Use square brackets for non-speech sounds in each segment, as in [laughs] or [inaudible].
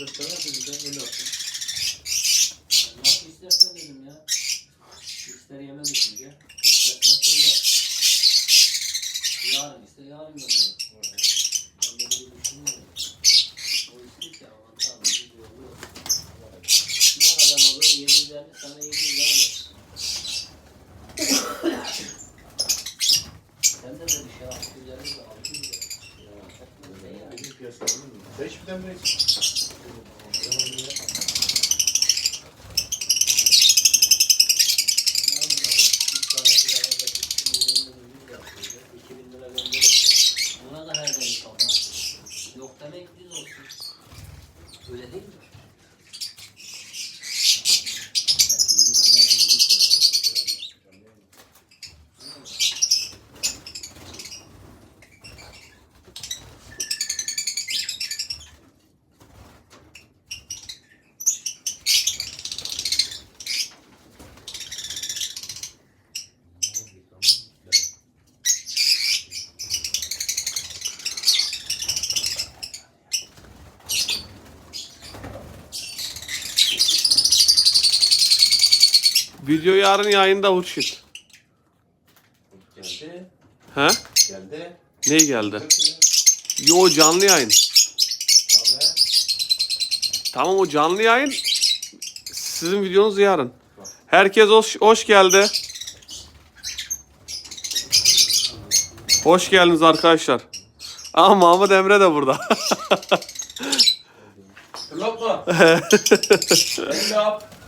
göstermezse bize öyle olsun. Nasıl istersen dedim ya. İster yeme düşünce. İstersen söyle. Yarın iste yarın gönderin. Ben de bunu düşünmüyorum. O istiyor ki aman tanrım bir yolu yok. Ne kadar olur? 750 sana 700 abi. Sende de bir şey 650 de 600 de. Etmez de yani. Bizim piyasa değil mi? Sen hiçbir tane bilirsin. Buna da her gün kafa. Yok demek düz olsun. Öyle değil mi? Video yarın yayında Hurşit. Geldi. He? Geldi. Ne geldi? Yo canlı yayın. Tamam. Tamam o canlı yayın. Sizin videonuz yarın. Herkes hoş, hoş geldi. Hoş geldiniz arkadaşlar. Aa Mahmut Emre de burada. Yap. [laughs]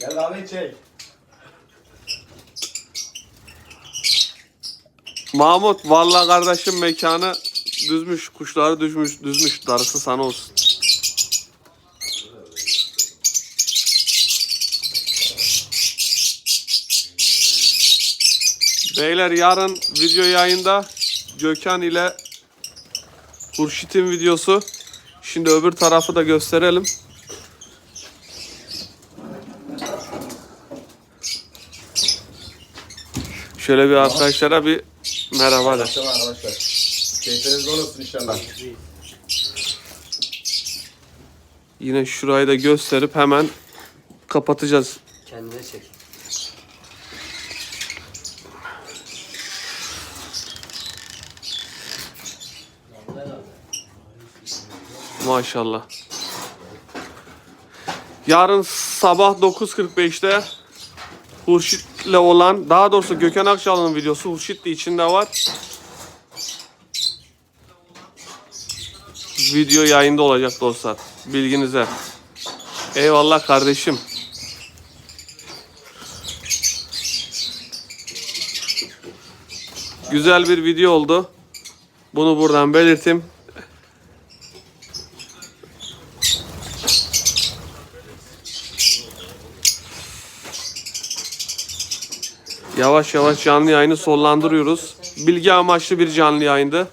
Gel kahve çek. Mahmut vallahi kardeşim mekanı düzmüş, kuşları düzmüş, düzmüş. Darısı sana olsun. Beyler yarın video yayında Gökhan ile Hurşit'in videosu. Şimdi öbür tarafı da gösterelim. Şöyle bir arkadaşlara bir merhaba de. Akşam arkadaşlar. Keyfiniz bol olsun inşallah. Yine şurayı da gösterip hemen kapatacağız. Kendine çek. Maşallah. Yarın sabah 9.45'te Hurşit'le olan, daha doğrusu Gökhan Akçalı'nın videosu Hurşit de içinde var. Video yayında olacak dostlar. Bilginize. Eyvallah kardeşim. Güzel bir video oldu. Bunu buradan belirteyim. Yavaş yavaş canlı yayını sonlandırıyoruz. Bilgi amaçlı bir canlı yayındı.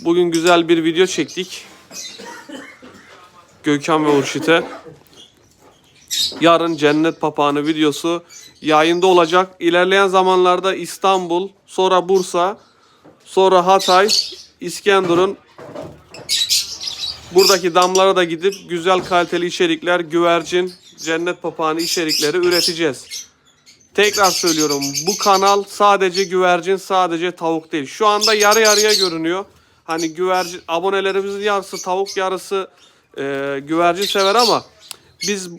Bugün güzel bir video çektik. Gökhan ve Urşit'e. Yarın Cennet Papağanı videosu yayında olacak. İlerleyen zamanlarda İstanbul, sonra Bursa, sonra Hatay, İskenderun buradaki damlara da gidip güzel kaliteli içerikler, güvercin, cennet papağanı içerikleri üreteceğiz. Tekrar söylüyorum bu kanal sadece güvercin sadece tavuk değil. Şu anda yarı yarıya görünüyor. Hani güvercin abonelerimizin yarısı tavuk yarısı e, güvercin sever ama biz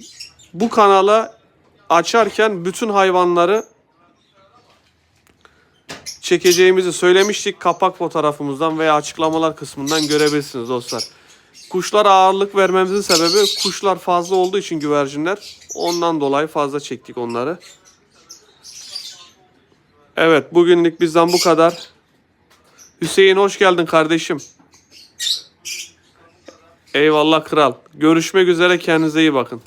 bu kanala açarken bütün hayvanları çekeceğimizi söylemiştik. Kapak fotoğrafımızdan veya açıklamalar kısmından görebilirsiniz dostlar. Kuşlara ağırlık vermemizin sebebi kuşlar fazla olduğu için güvercinler. Ondan dolayı fazla çektik onları. Evet bugünlük bizden bu kadar. Hüseyin hoş geldin kardeşim. Eyvallah kral. Görüşmek üzere kendinize iyi bakın.